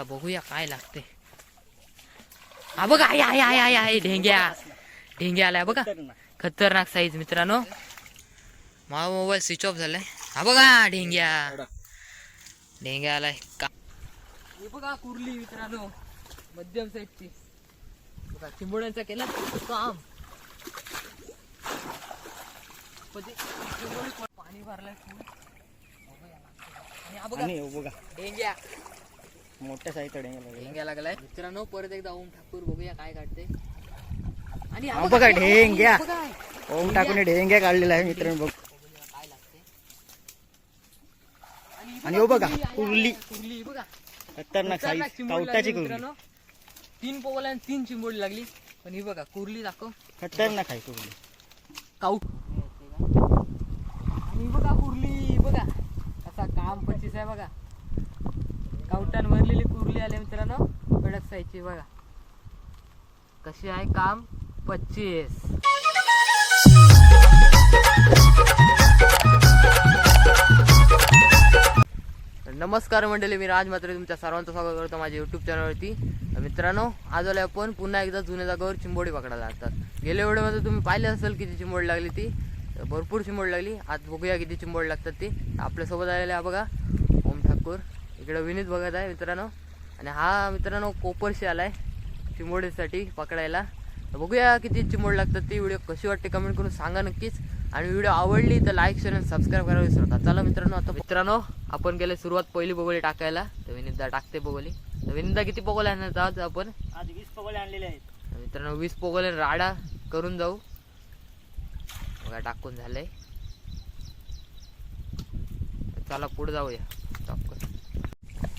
आता बघूया काय लागते. हा बघा आय आय आय आय आय ढेंग्या. ढेंग्या आलाय बघा. खतरनाक साईज मित्रांनो. माझा मोबाईल स्विच ऑफ झालाय. हा बघा ढेंग्या. ढेंग्या आलाय. का? हे बघा कुर्ली मित्रांनो. मध्यम साईजची बघा चिंबोड्यांचा केला काम. ते चिंबोडी पण भरलंय हा हो बघा. ढेंग्या. मोठ्या साईजचा डेंगा लागला ढेंग्या लागलाय. मित्रांनो परत एकदा ओम ठाकूर बघूया काय काढते. आणि हा हा बघा, ढेंग्या. बघा. ओम टाकून ढेंग्या काढलेला आहे मित्रांनो बघ. बघूया काय लागते आणि हो बघा, कुर्ली, कुर्ली. बघा. खतरनाक साईज खतरनाक चिंबोडी कवटाची लागली कुर्ली. मित्रांनो. तीन पोगल्या आणि तीन चिंबोडी लागली. पण ही बघा कुर्ली दाखव. खतरनाक आहे कुर्ली. काऊट आणि बघा कुर्ली बघा. कसा काम पच्चीस आहे बघा. कावटान भरलेली कुरली आले मित्रांनो भडकसायची बघा. कशी आहे काम? पच्चीस. नमस्कार मंडळी मी राज मात्र तुमच्या सर्वांचं स्वागत करतो माझ्या युट्यूब चॅनलवरती मित्रांनो आज आले आपण पुन्हा एकदा जुन्या जागावर चिंबोडी पकडायला लागतात. गेल्या वेळेमध्ये तुम्ही पाहिले असेल किती चिंबोड लागली ती तर भरपूर चिंबोड लागली. आज बघूया किती चिंबोड लागतात ती. आपल्यासोबत आलेले बघा ओम ठाकूर. इकडे विनीत बघत आहे मित्रांनो. आणि हा मित्रांनो कोपरशी आलाय चिंबोडीसाठी पकडायला. तर बघूया किती चिंबोड लागतात ती व्हिडिओ कशी वाटते कमेंट करून सांगा नक्कीच. आणि व्हिडिओ आवडली तर लाईक शेअर आणि सबस्क्राईब करायला विसरू नका. चला मित्रांनो आता मित्रांनो आपण गेले सुरुवात पहिली बघोली टाकायला. तर विनितदा टाकते बघोली तर विनितदा किती बघोली आणत आहोत आपण? आज वीस पगोले आणलेले आहेत. तर मित्रांनो वीस पोगोले राडा करून जाऊ. बघा टाकून झालंय. चला पुढे जाऊया. टॉप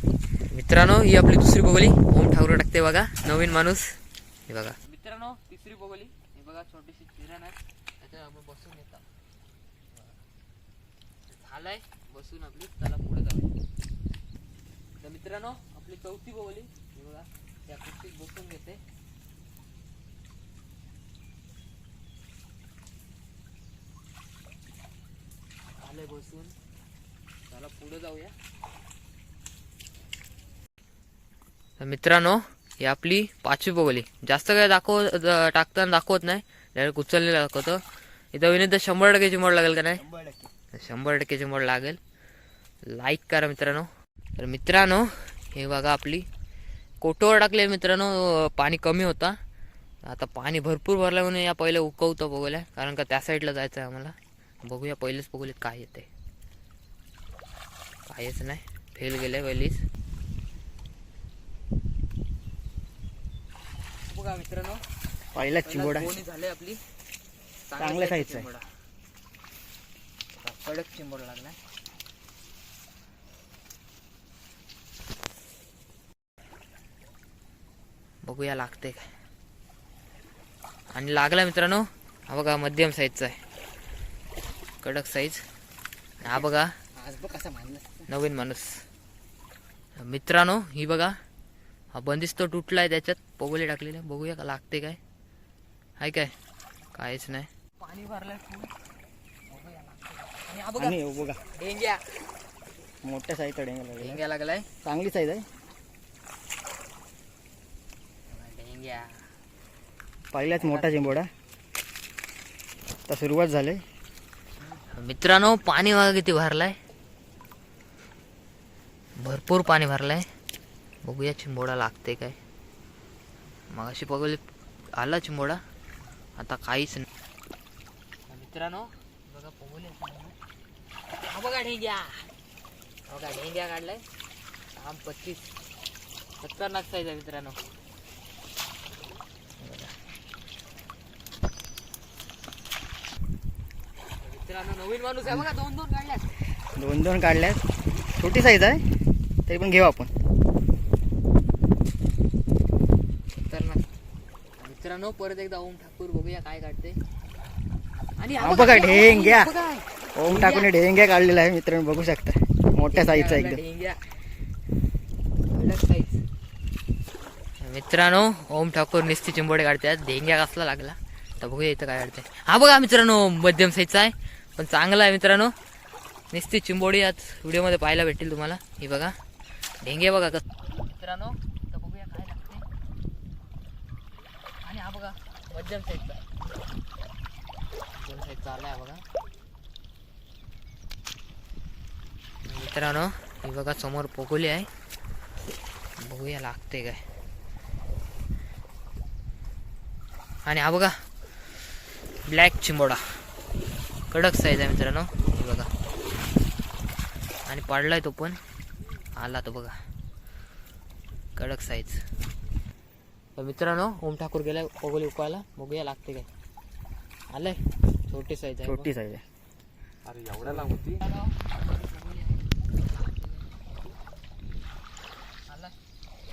मित्रांनो ही आपली दुसरी बोगली. ओम ठाकूर टाकते बघा. नवीन माणूस. हे बघा. मित्रांनो तिसरी बोगली. हे बघा छोटीशी किरण आहे. त्याच्यावर आपण बसून येतात झालंय. बसून आपली. त्याला पुढे जाऊया. तर मित्रांनो आपली चौथी बोगली. हे बघा त्या कुर्सीत बसून घेते. झालंय बसून. त्याला पुढे जाऊया तर मित्रांनो ही आपली पाचवी बघली जास्त काय दाखव टाकताना दाखवत नाही. डायरेक्ट उचललेलं दाखवतो. इथं विनित शंभर टक्क्याची मोड लागेल का नाही? शंभर टक्के. शंभर टक्क्याची मोड लागेल. लाईक करा मित्रांनो. तर मित्रांनो हे बघा आपली. कोटोवर टाकले मित्रांनो पाणी कमी होता. आता पाणी भरपूर भरलं म्हणून या पहिले उकवतो बघूया कारण का त्या साईडला जायचं आहे आम्हाला. बघूया पहिलेच बघूया काय येते. काहीच नाही. फेल गेले पहिलीच. बघा मित्रांनो. पहिलाच चिंबोडा झाले आपली. चांगल्या आहे. चिंबोडा. कडक चिंबोड लागलाय. बघूया लागते काय. आणि लागला मित्रांनो. हा बघा मध्यम साईजचा आहे. कडक साईज. हा बघा. आज बघ कसा मानला नवीन माणूस. मित्रांनो ही बघा. हा बंदिस्त तुटलाय त्याच्यात. पगोले टाकलेले. बघूया का लागते काय? हाय काय? काहीच नाही. पाणी भरलंय आणि बघा. आणि बघा. डेंग्या. मोठ्या साईजचा डेंगा लागला डेंग्या लागलाय. चांगली साईज आहे. डेंग्या. पहिलाच मोठा चिंबोडा. आता सुरुवात झाली. मित्रांनो पाणी बघा किती भरलाय. भरपूर पाणी भरलाय. बघूया चिंबोडा लागते काय. मग अशी बघली आला चिंबोडा आता काहीच नाही. मित्रांनो बघा पगोले हा बघा ढेंग्या. हा बघा ढेंग्या काढलाय. काम पच्चीस खतरनाक साईज आहे मित्रांनो. मित्रांनो नवीन माणूस आहे बघा दोन दोन काढल्यात. दोन दोन काढल्यात. छोटी साईज आहे तरी पण घेऊ आपण खतरनाक मित्रांनो परत एकदा ओम ठाकूर बघूया काय काढते. आणि हा बघा, ढेंग्या. ओम टाकून डेंग्या काढलेला आहे मित्रांनो बघू शकता. मोठ्या साईजचा एकदम. ढेंग्या. size. मित्रांनो ओम ठाकूर निस्ती चिंबोडे काढतात. ढेंग्या कसला लागला? तर बघूया इथं काय काढते. हा बघा मित्रांनो मध्यम साईजचा आहे. पण चांगला आहे मित्रांनो. निस्ती चिंबोडी आज व्हिडिओमध्ये पाहायला भेटेल तुम्हाला. ही बघा. ढेंगे बघा कस मित्रांनो तर बघूया काय लागते आणि हा बघा मध्यम साईजचा दोन साईजचा आला आहे बघा. मित्रांनो ही बघा समोर पोगोली आहे. बघूया लागते काय. आणि हा बघा ब्लॅक चिंबोडा. कडक साईज आहे मित्रांनो हे बघा. आणि पडलाय तो पण. आला तो बघा. कडक साईज तर मित्रांनो ओम ठाकूर गेलाय पोगोली उकवायला बघूया लागते काय. आलंय. छोटी साईज आहे छोटी साईज आहे. अरे एवढ्याला होती? आलाय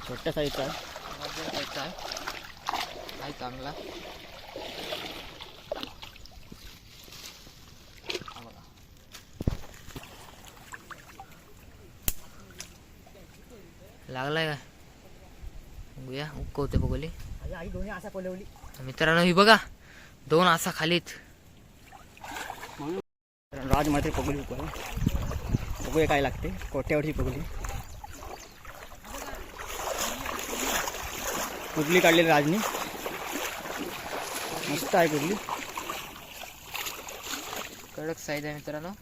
छोट्या साईजचा आहे. मध्यम साईजचा आहे. आहे चांगला. हा बघा. लागलाय काय बघूया उकवते बघोली आई- दोन्ही कोलवली. मित्रांनो ही बघा दोन असा खालीत. राज मात्र पगडी उकवायला बघूया काय लागते. कोट्यावरची पगडी कुठली काढलेली राजनी. मस्त आहे कुठली कडक साईज आहे मित्रांनो.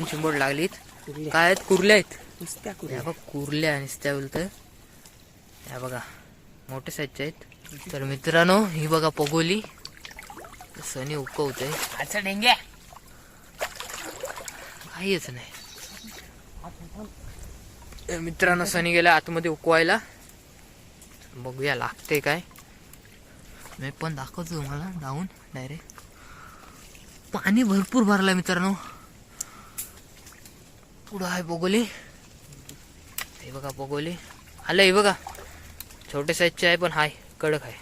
चिंबोड लागलीत. काय आहेत? कुर्ल्या आहेत? नुसत्या या बघ कुर्ल्या नुसत्या बोलत या बघा मोठे साईजच्या आहेत. तर मित्रांनो ही बघा पगोली. सनी उकवतय. अच्छा डेंग्या. काहीच नाही. तर मित्रांनो सनी गेला आतमध्ये उकवायला. बघूया लागते काय. मी पण दाखवतो तुम्हाला जाऊन डायरेक्ट. पाणी भरपूर भरलं मित्रांनो. पुढं आहे बघोली हे बघा बघोली आलं हे बघा. छोटे साईजचे आहे पण हाय कडक आहे.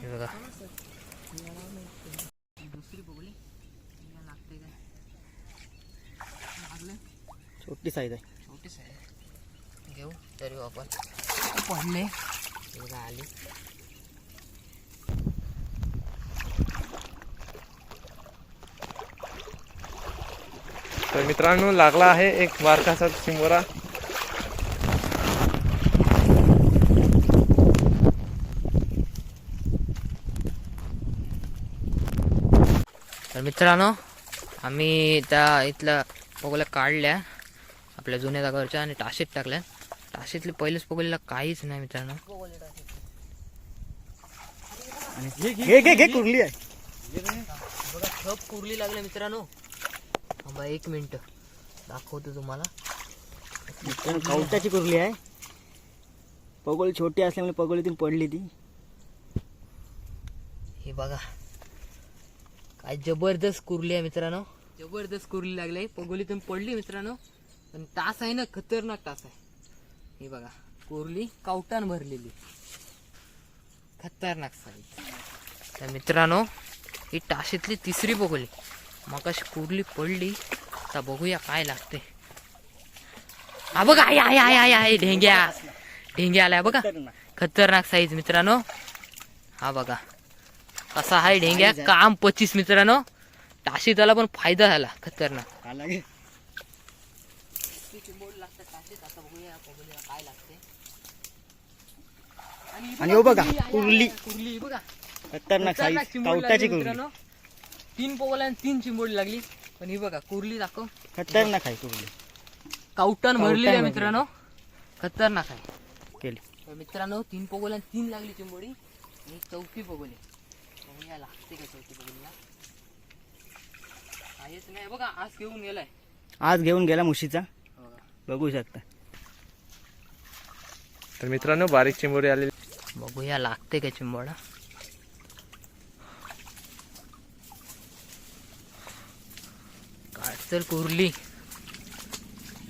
हे बघा. छोटी साईज आहे. छोटी साईज घेऊ तरी आपण पडले. बघा आली. तर मित्रांनो लागला आहे एक बारकासा चिंबोरा तर मित्रांनो आम्ही त्या इथल्या पगोल्या काढल्या आपल्या जुन्या जागावरच्या आणि टाशीत टाकल्या. टाशीतली पहिलेच पगोलीला काहीच नाही मित्रांनो. आणि कुर्ली आहे. बघा खप कुरली लागले मित्रांनो. थांबा एक मिनिट. दाखवतो तुम्हाला. मित्रांनो, कवट्याची कुर्ली आहे. पगोली छोटी असल्यामुळे पगोलीतून पडली ती. हे बघा. काय जबरदस्त कुरली आहे मित्रांनो. जबरदस्त कुरली लागली पगोलीतून पडली मित्रांनो. पण टास आहे ना खतरनाक टास आहे. हे बघा कुरली कावटान भरलेली. खतरनाक साईज तर मित्रांनो ही टाशीतली तिसरी बघोली मग अशी कुरली पडली. आता बघूया काय लागते हा बघा आय आय आय आय आय ढेंग्या. ढेंग्या आलाय बघा. खतरनाक साईज मित्रांनो. हा बघा. कसा आहे ढेंग्या. काम पच्चीस मित्रांनो. टाशी त्याला पण फायदा झाला. खतरनाक. आणि हो बघा, कुर्ली. कुर्ली बघा खतरनाक साईज कुर्ली. तीन पोगोल्या आणि तीन चिंबोडी लागली. पण ही बघा कुर्ली दाखव. खतरनाक आहे कुर्ली. कावटन भरलेली आहे भरलेली. मित्रांनो. खतरनाक आहे. केली. तर मित्रांनो तीन पोगोल्या आणि तीन लागली चिंबोडी आणि चौथी पोगोली बघूया लागते का चौथी पोगोलीला काहीच नाही बघा आज घेऊन गेलाय. आज घेऊन गेला मुशीचा. बघा बघू शकता. तर मित्रांनो बारीक चिंबोरी आलेली. बघूया लागते का चिंबोडा तर कुर्ली.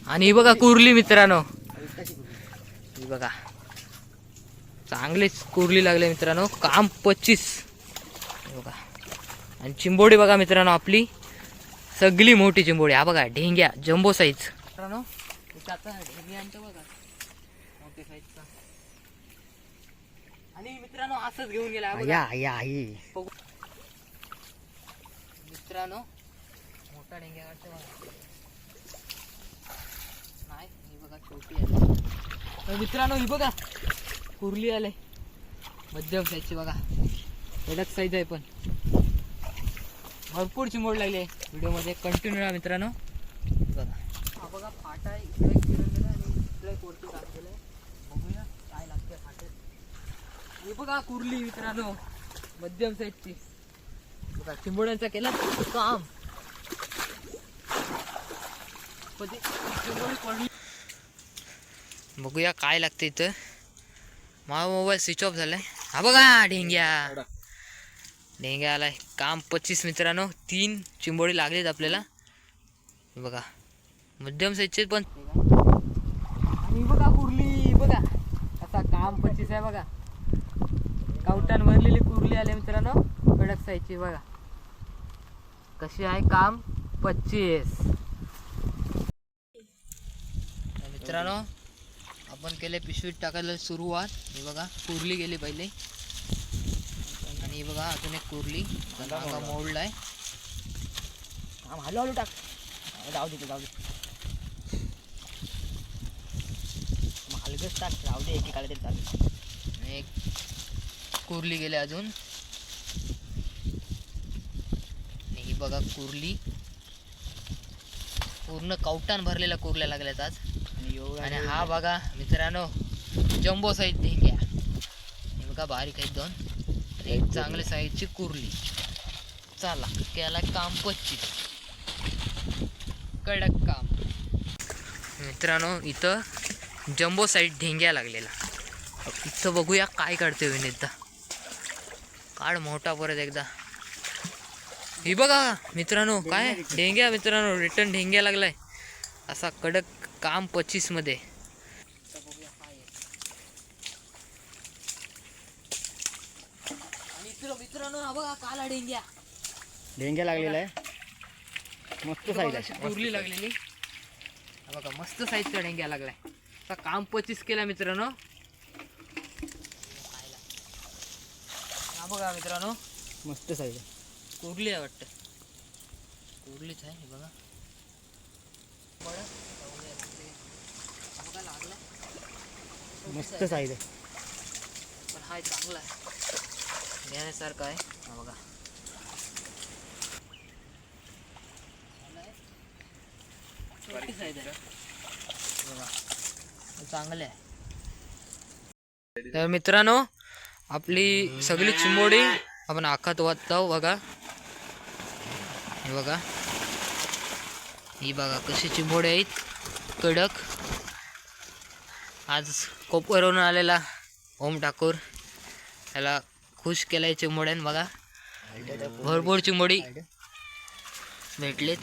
आणि ही बघा कुर्ली मित्रांनो. ही बघा. चांगलीच कुर्ली लागले मित्रांनो. काम पच्चीस. बघा. आणि चिंबोडी बघा मित्रांनो आपली. सगळी मोठी चिंबोडी. हा बघा ढेंग्या जम्बो साईज मित्रांनो बघा. मोठी साईजचा आणि मित्रांनो असंच घेऊन गेला. या या मित्रांनो काढेंगे नाही बघा मित्रांनो ही बघा कुर्ली आले मध्यम साईजची बघा एडक साईज आहे पण भरपूर चिमोड लागली आहे व्हिडिओमध्ये कंटिन्यू राहा मित्रांनो बघा हा बघा फाटा आहे काय लागते बघा कुर्ली मित्रांनो मध्यम साईजची बघा चिंबोड्यांचा केला काम बघूया काय लागते इथं. माझा मोबाईल स्विच ऑफ झालाय. हा बघा ढेंग्या. ढेंग्या आलाय. काम पच्चीस मित्रांनो तीन चिंबोडी लागलीत आपल्याला. हे बघा. मध्यम साईजचे पण आणि बघा कुर्ली बघा. असा काम पच्चीस आहे बघा. कावटान भरलेली कुर्ली आले मित्रांनो. कडक साईजची बघा. कशी आहे? काम पच्चीस तर मित्रांनो आपण केले पिशवीत टाकायला सुरुवात. हे बघा कुर्ली गेली पहिले. आणि हे बघा अजून एक कुर्ली. नागा मोडलाय हा हलू हलू टाक. जाऊ दे जाऊ दे हलगच टाक जाऊ दे एकेकाला तरी चालेल. आणि एक कुर्ली गेले अजून. ही बघा कुर्ली. पूर्ण कवटान भरलेल्या कुर्ल्या लागल्यात आज. आणि हा बघा मित्रांनो जम्बो साईज ढेंग्या हे बघा बारीक आहेत दोन. एक चांगल्या साईजची कुर्ली. चला केला काम पच्चीस. कडक काम. मित्रांनो इथं जम्बो साईज ढेंग्या लागलेला. इथं बघूया काय काढते विनीतदा काढ मोठा परत एकदा. ही बघा मित्रांनो काय? ढेंग्या मित्रांनो रिटर्न ढेंग्या लागलाय. असा कडक काम पच्चीसमध्ये. आणि इकडं मित्रांनो हा बघा काला डेंग्या. ढेंग्या लागलेला आहे. मस्त साईज आहे. कुरली लागलेली. हा बघा मस्त साईजचा डेंग्या लागलाय. असा काम पच्चीस केला मित्रांनो. हा बघा मित्रांनो. मस्त साईज आहे. कुर्ली आहे वाटतं. कुर्लीच आहे हे बघा बरं, जाऊया इकडे. हा बघा लागलाय मस्त साईज आहे. पण हा चांगला आहे. घेण्यासारखा आहे. हा बघा. चांगला आहे. चांगले आहे. तर मित्रांनो आपली सगळी चिंबोडी आपण आखात वाचतो बघा. हे बघा. ही बघा कशी चिंबोडी आहेत. कडक. आज कोपरवरून आलेला ओम ठाकूर. त्याला खुश केलाय चिंबोड्यान बघा. भरपूर चिंबोडी भेटलेत.